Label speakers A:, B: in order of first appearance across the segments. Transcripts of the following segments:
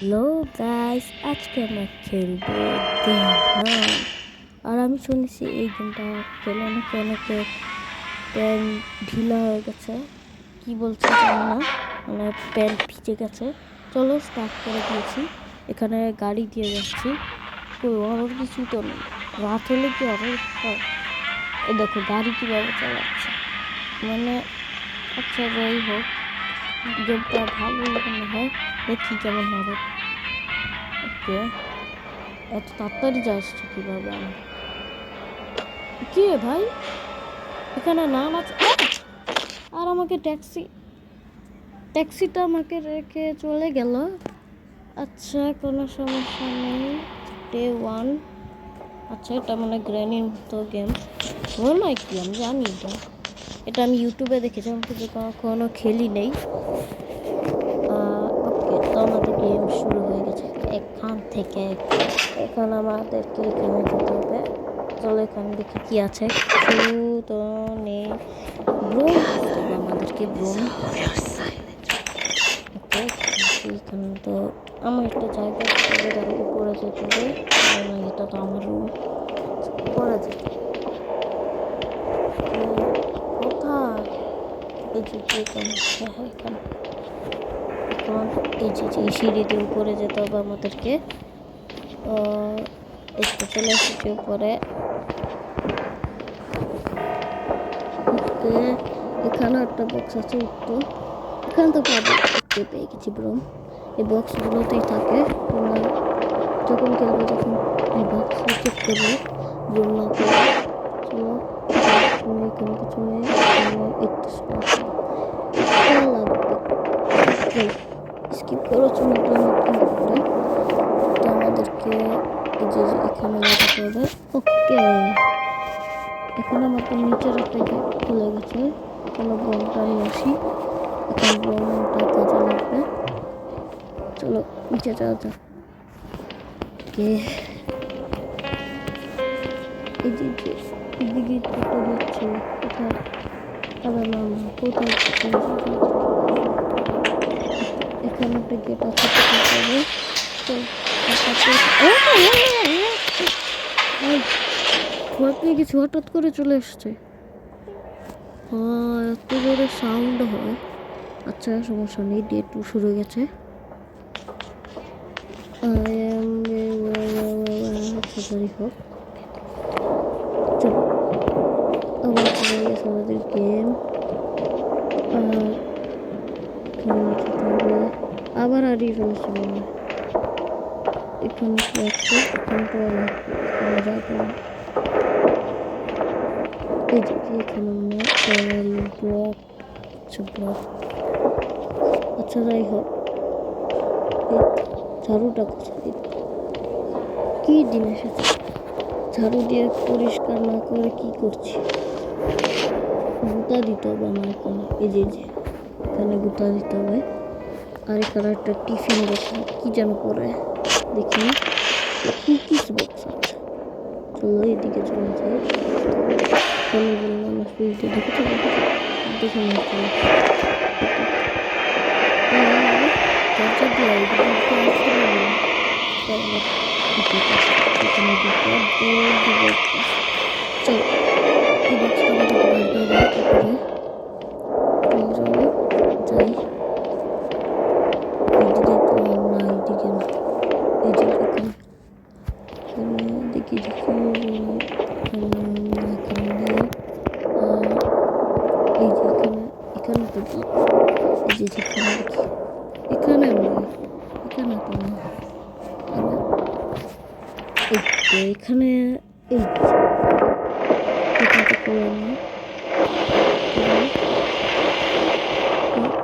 A: Hello guys আজকে আমরা খেলব আর আমি শুনেছি এই গেমটা খেলে নাকি অনেকে প্যান ঢিলা হয়ে গেছে। কি বলছে জানি না। মানে প্যান ভিজে গেছে। চলো স্টার্ট করে দিয়েছি। এখানে গাড়ি দিয়ে যাচ্ছি। কই অরর কিছুই তো নেই? রাত হলে কি এ দেখো, গাড়ি কীভাবে চালাচ্ছে? মানে আচ্ছা যাই হোক। গেমটা ভালো মনে হয় দেখি কেমন হবে? ওকে, এত তাড়াতাড়ি যাচ্ছে কীভাবে? আমি কি ভাই? এখানে নাম আছে। আর আমাকে ট্যাক্সি, ট্যাক্সিটা আমাকে রেখে চলে গেল। আচ্ছা কোনো সমস্যা নেই। ডে ওয়ান আচ্ছা এটা মানে গ্র্যানির মতো গেম ওর নয় কি আমি জানি এটা। এটা আমি ইউটিউবে দেখেছি আমি কিন্তু কখনো খেলি নেই। ওকে তো আমাদের গেম শুরু হয়ে গেছে। এখান থেকে এখন আমাদেরকে এখানে যেতে হবে। চলো এখানে দেখি কী আছে। কিছু তো নেই ব্রুম আমাদেরকে ব্রুম ওকে এখানে তো আমার একটা জায়গা তার উপরে যেতে হবে। এটা তো আমার রুম উপরে যেতে হবে। এই যে যে এখানে হ্যাঁ এই যে যে সিঁড়ি দিয়ে উপরে যেতে হবে আমাদেরকে চলে এসেছি উপরে। এখানে একটা বক্স আছে একটু। এখানে তো পাবো পেয়ে গেছি ব্রোম এই বক্সগুলোতেই থাকে। তোমরা যখন খেলবে তখন এই বক্স চেক করবে চলো এখানে কিছু নেই এখানে একটু স্পট লাগবে স্কিপ করো এটা নতুন করে তো আমাদেরকে এই যে এখানে লাগাতে হবে ওকে। এখন আমাদের নিচের একটা গেট খুলে গেছে। চলো বোমটা নিয়ে আসি। এখন বোমটা কাজে লাগবে। চলো, নিচে যাওয়া যাক ওকে। এই যে এদিকে কোথায়? না না কোথায়? এখানে একটা গেট আছে, তো ভয় পেয়ে গেছি হঠাৎ করে চলে এসছে। এত জোরে সাউন্ড হয়। আচ্ছা সমস্যা নেই ডে টু শুরু গেছে। am আচ্ছা হোক। চলো। আমাদের গেম আর আবার এখানে কি আছে এখানে আর এখানে যাব না। এখানে মনে হয় ব্লক আচ্ছা যাই হোক। ঝাড়ুটা কোথায়। কি দিন এসেছে? ঝাড়ু দিয়ে পরিষ্কার না করে কি করছি? গুতা দিতে হবে আমার এখানে এই যে, এখানে গুতা দিতে হবে। আর এখানে একটা টিফিন বক্স কি যেন করে, দেখি কুকিস বক্স আছে চলো এদিকে চলে যাই। ফোনে বললাম ফ্রিজে দেখেছ দেখে নিচ্ছি দরজা দিয়ে এদিকে উঠতে আসতে পারব না। তাহলে ঠিক আছে, এখানে ঢুকে দৌড় দিব একটা। চলো এই বক্সটা আমাদের বার করে দেয় উপরে চলো যাই এইদিকে তো না এইদিকে না এই যে এখানে এখানে দেখি দেখি এখানে এখানে আর এই যে এখানে এখানে তো এই যে যেখানে এখানে এখানে তো এখানে, এই এখানে করে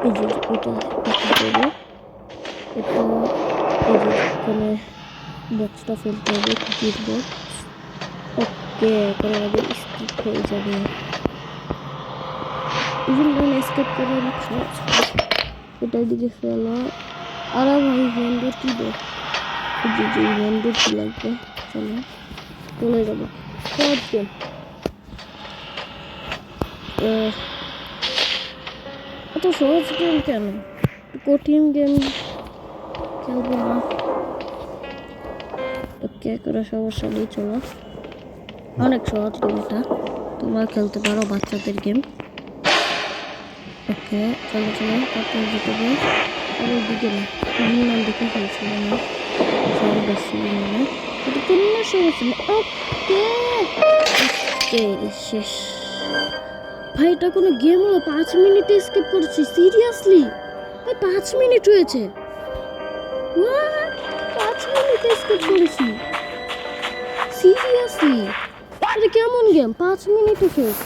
A: এই যে এটা এটা করব এটা, এই যে এখানে বক্সটা ফেলতে হবে কুকির বক্স? ওকে, এখন আমাদের স্কিপ হয়ে যাবে। স্কিপ করে অনেক সহজ এটার দিকে ফেলা আর ভাই ভেন্ডর কি যে লাগবে চলো চলে যাব সহজ গেম এত সহজ গেম কেন কঠিন গেম খেলব না ওকে কোনো সমস্যা নেই চলো অনেক সহজ গেম এটা তোমরা খেলতে পারো বাচ্চাদের গেম ওকে, চলো চলো, তারপরে যেতে হবে। ওই দিকে না ভিন্ন দিকে খেলছিল না। সবাই বেশি কোনো সমস্যা নেই ওকে ওকে শেষ। ভাই, এটা কোনো গেম হলো? পাঁচ মিনিটে স্কিপ করছি সিরিয়াসলি ভাই, পাঁচ মিনিট হয়েছে? পাঁচ মিনিটে স্কিপ করেছি। সিরিয়াসলি এটা কেমন গেম? পাঁচ মিনিটে শেষ।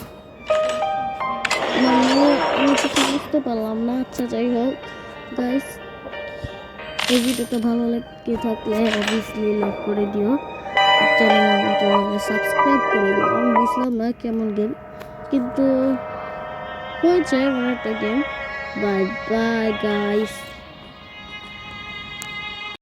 A: বুঝতে পারলাম না। আচ্ছা যাই হোক গাইস এই ভিডিওটা ভালো লাগে থাকলে অবভিয়াসলি লাইক করে দিও। চ্যানেল সাবস্ক্রাইব করে দিও। আমি বুঝলাম না কেমন গেম কিন্তু হয়েছে এমন একটা গেম বাই বাই গাইস